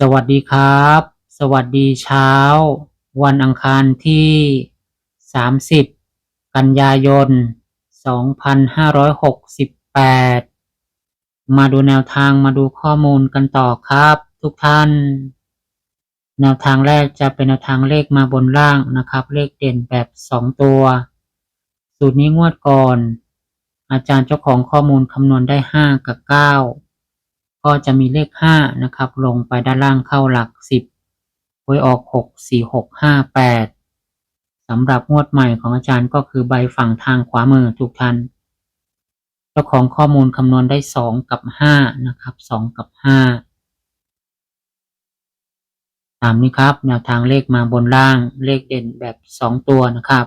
สวัสดีครับ สวัสดีเช้า วันอังคารที่ 30 กันยายน 2568 มาดูแนวทางมาดูข้อมูลกันต่อครับ ทุกท่าน แนวทางแรกจะเป็นแนวทางเลขมาบนล่างนะครับ เลขเด่นแบบ 2 ตัว สูตรนี้งวดก่อน อาจารย์เจ้าของข้อมูลคำนวณได้ 5 กับ 9 ก็จะมีเลข5นะครับลงไปด้านล่างเข้าหลัก 10หวยออก 6 4 6 5 8สำหรับงวดใหม่ของอาจารย์ก็คือใบฝั่งทางขวามือทุกท่านเจ้าของข้อมูลคำนวณได้ 2 กับ 5 นะครับ 2 กับ 5 ตามนี้ครับ แนวทางเลขมาบนล่างเลขเด่นแบบ 2 ตัวนะครับ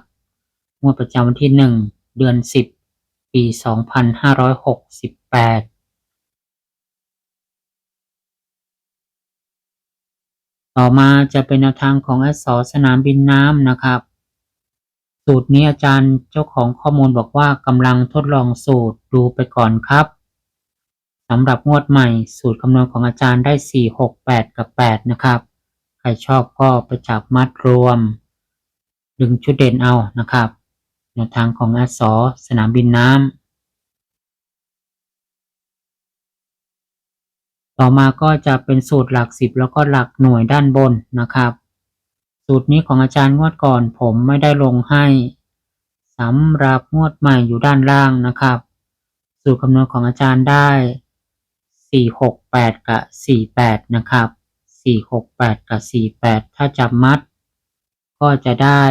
งวดประจำวันที่ 1 เดือน 10 ปี 2568 ต่อมาจะเป็นแนวทางของอสอสนามบินน้ำนะครับ สูตรนี้อาจารย์เจ้าของข้อมูลบอกว่ากำลังทดลองสูตรดูไปก่อนครับสำหรับงวดใหม่สูตรคำนวณของอาจารย์ได้ 4 6 8 กับ 8 นะครับ ใครชอบก็ไปจับมัดรวม ดึงชุดเด่นเอานะครับแนวทางของอสอสนามบินน้ำ ต่อมาก็จะเป็นสูตรหลักสิบแล้วก็หลักหน่วยด้านบนนะครับ สูตรนี้ของอาจารย์งวดก่อนผมไม่ได้ลงให้สำหรับงวดใหม่อยู่ด้านล่างนะครับ สูตรคำนวณของอาจารย์ได้ 468 กับ 48 นะครับ 468 กับ 48 ถ้าจับมัด ก็จะได้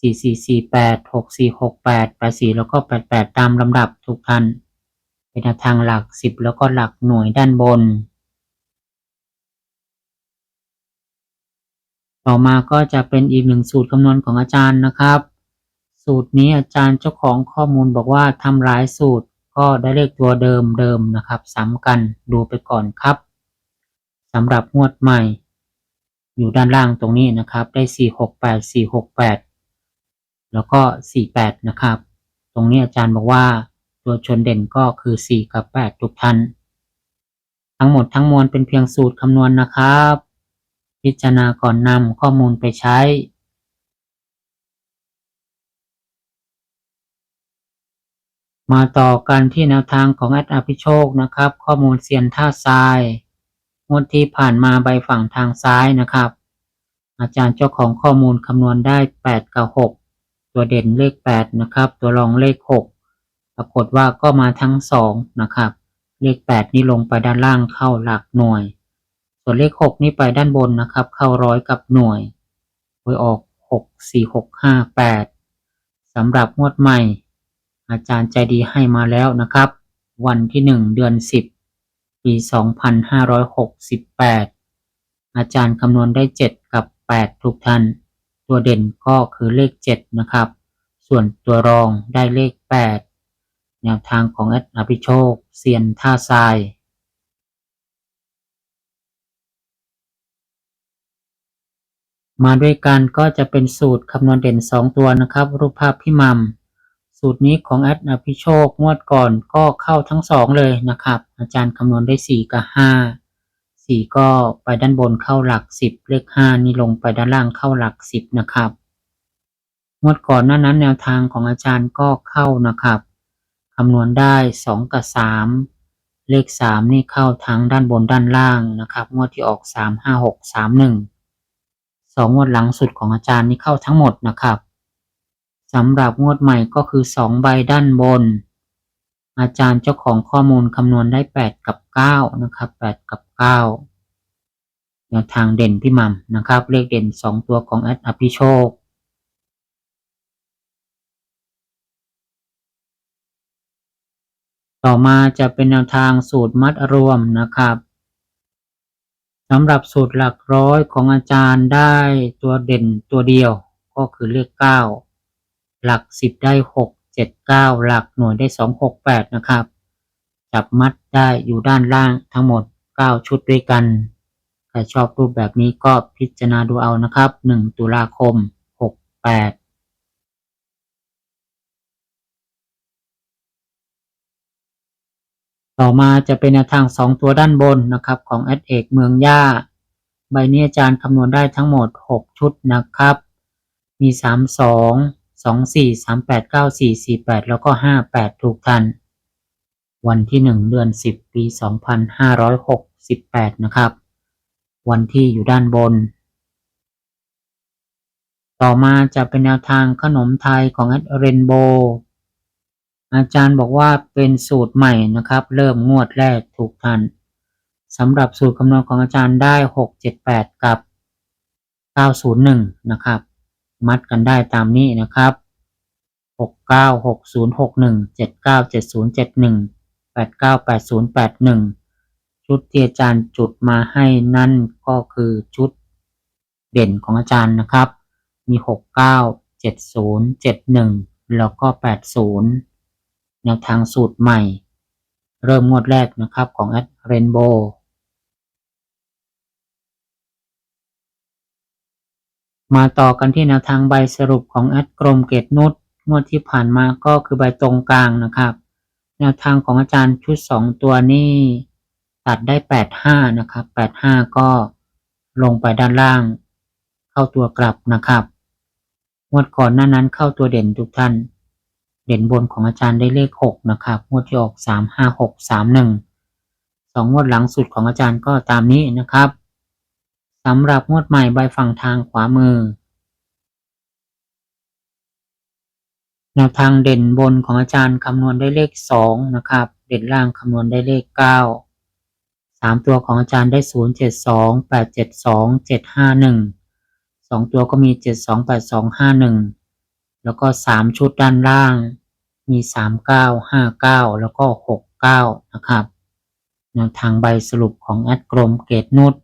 4448 6468 84 แล้วก็ 88 ตามลำดับทุกท่านเป็นทางหลัก 10 แล้วก็หลักหน่วยด้านบน ต่อมาก็จะเป็นอีกหนึ่งสูตรคำนวณของอาจารย์นะครับ สูตรนี้อาจารย์เจ้าของข้อมูลบอกว่าทำหลายสูตรก็ได้เลขตัวเดิมเดิมนะครับซ้ำกันดูไปก่อนครับสำหรับงวดใหม่ อยู่ด้านล่างตรงนี้นะครับ ได้ 468 468 แล้วก็ 48 นะครับ ตรงนี้อาจารย์บอกว่าตัวชนเด่นก็คือ 4 กับ 8 ทุกท่านทั้งหมดทั้งมวลเป็นเพียงสูตรคำนวณนะครับ พิจารณาก่อนนำข้อมูลไปใช้มาต่อกันที่แนวทางของแอดอภิโชคนะครับ ข้อมูลเซียนท่าทรายงวดที่ผ่านมาใบฝั่งทางซ้ายนะครับ อาจารย์เจ้าของข้อมูลคำนวณได้ 8 กับ 6 ตัวเด่นเลข 8 นะครับ ตัวรองเลข 6 ปรากฏว่าก็มาทั้ง 2 นะครับ เลข 8 นี่ลงไปด้านล่างเข้าหลักหน่วย ส่วนเลข 6 นี่ไปด้านบนนะครับ เข้าร้อยกับหน่วยหวยออก 6 4 6 5 8สำหรับงวดใหม่ อาจารย์ใจดีให้มาแล้วนะครับ วันที่ 1 เดือน 10 ปี 2568 อาจารย์คำนวณได้ 7 กับ 8 ทุกท่าน ตัวเด่นก็คือเลข 7 นะครับ ส่วนตัวรองได้เลข 8 แนวทางของแอดอภิโชคเซียนท่าทราย มาด้วยกันก็จะเป็นสูตรคำนวณเด่น 2 ตัวนะครับ รูปภาพพี่มัมสูตรนี้ของแอดอภิโชคงวดก่อนก็เข้าทั้งสองเลยนะครับ อาจารย์คำนวณได้ 4 กับ 5 4 ก็ไปด้านบนเข้าหลัก 10 เลข 5 นี่ลงไปด้านล่างเข้าหลัก 10 นะครับงวดก่อนหน้านั้นแนวทางของอาจารย์ก็เข้านะครับคำนวณได้ 2 กับ 3 เลข 3 นี่เข้าทั้งด้านบนด้านล่างนะครับงวดที่ออก 3 5 6 3 1สอ งงวดหลังสุดของอาจารย์นี่เข้าทั้งหมดนะครับสำหรับงวดใหม่ก็คือสองใบด้านบน อาจารย์เจ้าของข้อมูลคำนวณได้แปดกับเก้านะครับแปดกับเก้าแนวทางเด่นพี่มัมนะครับ เลขเด่นสองตัวของแอดอภิโชคต่อมาจะเป็นแนวทางสูตรมัดรวมนะครับ สำหรับสูตรหลักร้อยของอาจารย์ได้ตัวเด่นตัวเดียวก็คือเลขเก้าหลักสิบได้หกเจ็ดเก้าหลักหน่วยได้สองหกแปดนะครับ จับมัดได้อยู่ด้านล่างทั้งหมดเก้าชุดด้วยกันใครชอบรูปแบบนี้ก็พิจารณาดูเอานะครับหนึ่งตุลาคมหกแปด ต่อมาจะเป็นแนวทาง 2 ตัวด้านบนนะครับของแอดเอกเมืองย่า ใบนี้อาจารย์คำนวณได้ทั้งหมด 6 ชุดนะครับ มี 3 2 2 4 3 8 9 4 4 8 แล้วก็ 58 ถูกทัน วันที่ 1 เดือน 10 ปี 2568 นะครับ วันที่อยู่ด้านบน ต่อมาจะเป็นแนวทางขนมไทยของแอดเรนโบ อาจารย์บอกว่าเป็นสูตรใหม่นะครับ เริ่มงวดแรกถูกทันสำหรับสูตรคำนวณของอาจารย์ได้ 678 กับ 901 นะครับ มัดกันได้ตามนี้นะครับ 69 60 61 79 70 71 89 80 81 ชุดที่อาจารย์จุดมาให้นั่นก็คือชุดเด่นของอาจารย์นะครับ มี 69 70 71 แล้วก็ 80 แนวทางสูตรใหม่ เริ่มงวดแรกนะครับของแอดเรนโบมาต่อกันที่แนวทางใบสรุปของแอดกรมเกตนุชงวดที่ผ่านมาก็คือใบตรงกลางนะครับ แนวทางของอาจารย์ชุด 2 ตัวนี้ตัดได้ 85 นะครับ 85 ก็ลงไปด้านล่าง เข้าตัวกลับนะครับ งวดก่อนหน้านั้นเข้าตัวเด่นทุกท่าน เด่นบนของอาจารย์ได้เลข6นะครับงวดที่ออก3 5 6 3 1สองงวดหลังสุดของอาจารย์ก็ตามนี้นะครับสำหรับงวดใหม่ใบฝั่งทางขวามือ แนวทางเด่นบนของอาจารย์คำนวณได้เลข2นะครับ เด่นล่างคำนวณได้เลข9 3ตัวของอาจารย์ได้0 7 2 8 7 2 7 5 1 2ตัวก็มี7 2 8 2 5 1แล้วก็3ชุดด้านล่าง มี 3 9 5 9 แล้วก็ 6 9 นะครับแนวทางใบสรุปของแอดกรมเกตนุช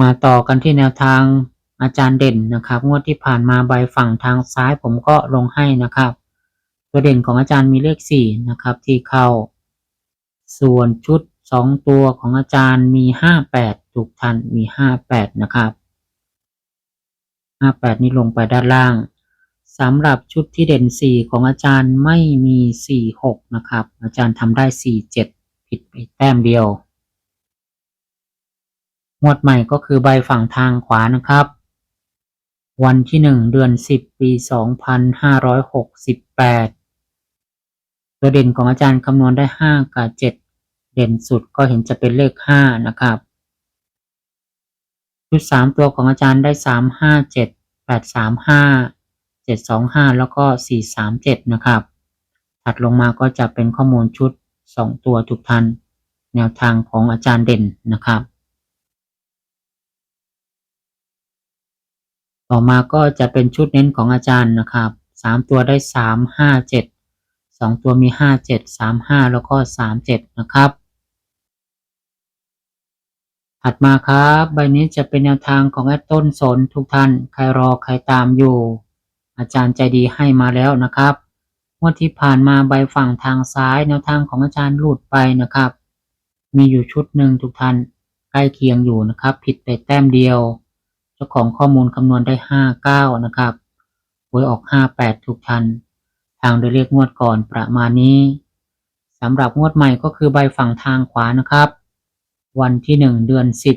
มาต่อกันที่แนวทางอาจารย์เด่นนะครับ งวดที่ผ่านมาใบฝั่งทางซ้ายผมก็ลงให้นะครับ ตัวเด่นของอาจารย์มีเลขสี่นะครับที่เข้า ส่วนชุดสองตัวของอาจารย์มีห้าแปดถูกทันมีห้าแปดนะครับ ห้าแปดนี้ลงไปด้านล่างสำหรับชุดที่เด่นสี่ของอาจารย์ไม่มีสี่หกนะครับ อาจารย์ทำได้สี่เจ็ดผิดไปแต้มเดียวงวดใหม่ก็คือใบฝั่งทางขวานะครับ วันที่หนึ่งเดือนสิบปีสองพันห้าร้อยหกสิบแปดตัวเด่นของอาจารย์คำนวณได้ห้ากับเจ็ดเด่นสุดก็เห็นจะเป็นเลขห้านะครับ ชุดสามตัวของอาจารย์ได้สามห้าเจ็ดแปดสามห้าเจ็ดสองห้าแล้วก็สี่สามเจ็ดนะครับ ถัดลงมาก็จะเป็นข้อมูลชุดสองตัวทุกท่านแนวทางของอาจารย์เด่นนะครับ ต่อมาก็จะเป็นชุดเน้นของอาจารย์นะครับสามตัวได้สามห้าเจ็ดสองตัวมีห้าเจ็ดสามห้าแล้วก็สามเจ็ดนะครับ ถัดมาครับ ใบนี้จะเป็นแนวทางของแอดต้นสนทุกท่าน ใครรอใครตามอยู่ อาจารย์ใจดีให้มาแล้วนะครับงวดที่ผ่านมาใบฝั่งทางซ้ายแนวทางของอาจารย์หลุดไปนะครับ มีอยู่ชุดหนึ่งทุกท่านใกล้เคียงอยู่นะครับ ผิดไปแต้มเดียว เจ้าของข้อมูลคำนวณได้ห้าเก้านะครับหวยออกห้าแปดทุกทันทางโดยเรียกงวดก่อนประมาณนี้สำหรับงวดใหม่ก็คือใบฝั่งทางขวานะครับ วันที่หนึ่งเดือนสิบ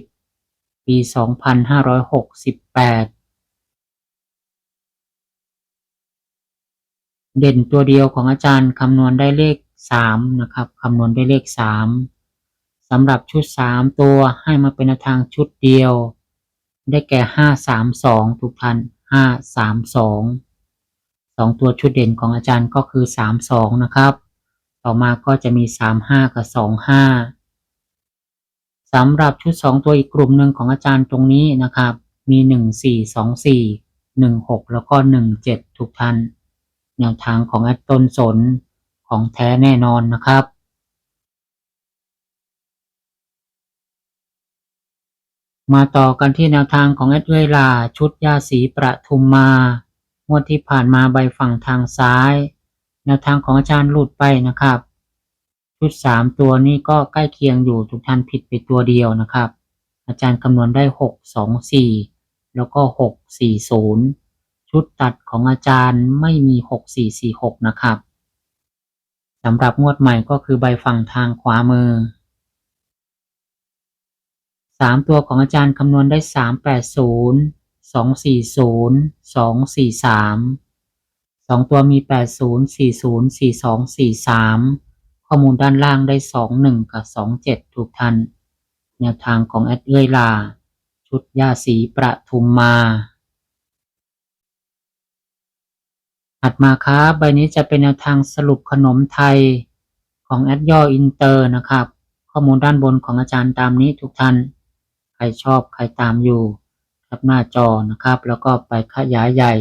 ปีสองพันห้าร้อยหกสิบแปดเด่นตัวเดียวของอาจารย์คำนวณได้เลขสามนะครับคำนวณได้เลขสามสำหรับชุดสามตัวให้มาเป็นทางชุดเดียว ได้แก่ห้าสามสองทุกท่านห้าสามสองสองตัวชุดเด่นของอาจารย์ก็คือสามสองนะครับ ต่อมาก็จะมีสามห้ากับสองห้า สำหรับชุดสองตัวอีกกลุ่มหนึ่งของอาจารย์ตรงนี้นะครับ มีหนึ่งสี่สองสี่หนึ่งหกแล้วก็หนึ่งเจ็ดทุกท่าน แนวทางของแอดต้นสนของแท้แน่นอนนะครับมาต่อกันที่แนวทางของแอดเวลาชุดยาสีประทุมมางวดที่ผ่านมาใบฝั่งทางซ้าย แนวทางของอาจารย์หลุดไปนะครับ ชุดสามตัวนี้ก็ใกล้เคียงอยู่ทุกท่านผิดไปตัวเดียวนะครับ อาจารย์คำนวณได้หกสองสี่แล้วก็หกสี่ศูนย์ชุดตัดของอาจารย์ไม่มีหกสี่สี่หกนะครับสำหรับงวดใหม่ก็คือใบฝั่งทางขวามือสามตัวของอาจารย์คำนวณได้สามแปดศูนย์สองสี่ศูนย์สองสี่สามสองตัวมีแปดศูนย์สี่ศูนย์สี่สองสี่สาม ข้อมูลด้านล่างได้สองหนึ่งกับสองเจ็ดทุกท่านแนวทางของแอดเอ้ยลา ชุดยาสีประทุมมาถัดมาครับใบนี้จะเป็นแนวทางสรุปขนมไทยของแอดย่ออินเตอร์นะครับ ข้อมูลด้านบนของอาจารย์ตามนี้ทุกท่าน ใครชอบใครตามอยู่ครับหน้าจอนะครับ แล้วก็ไปขยายใหญ่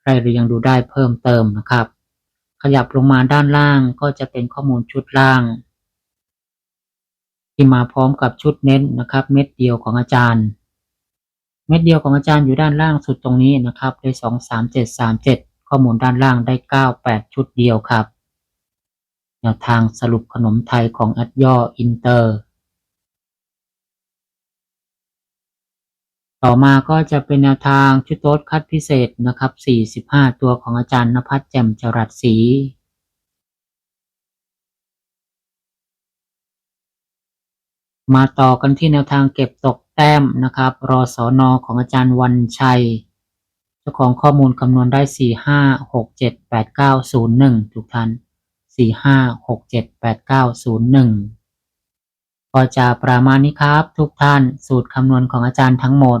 ใครเรียงดูได้เพิ่มเติมนะครับ ขยับลงมาด้านล่างก็จะเป็นข้อมูลชุดล่าง ที่มาพร้อมกับชุดเน้นนะครับ เม็ดเดียวของอาจารย์ เม็ดเดียวของอาจารย์อยู่ด้านล่างสุดตรงนี้นะครับได้สองสามเจ็ดสามเจ็ดข้อมูลด้านล่างได้เก้าแปดชุดเดียวครับแนวทางสรุปขนมไทยของอัดย่ออินเตอร์ ต่อมาก็จะเป็นแนวทางชุดโต๊ดคัดพิเศษนะครับ 45 ตัวของอาจารย์นภัสแจ่มจรัสศรีมาต่อกันที่แนวทางเก็บตกแต้มนะครับ รอสอนอของอาจารย์วันชัย เจ้าของข้อมูลคำนวณได้ 4 5 6 7 8 9 0 1 ทุกท่าน 4 5 6 7 8 9 0 1 ก็จะประมาณนี้ครับ ทุกท่านสูตรคำนวณของอาจารย์ทั้งหมด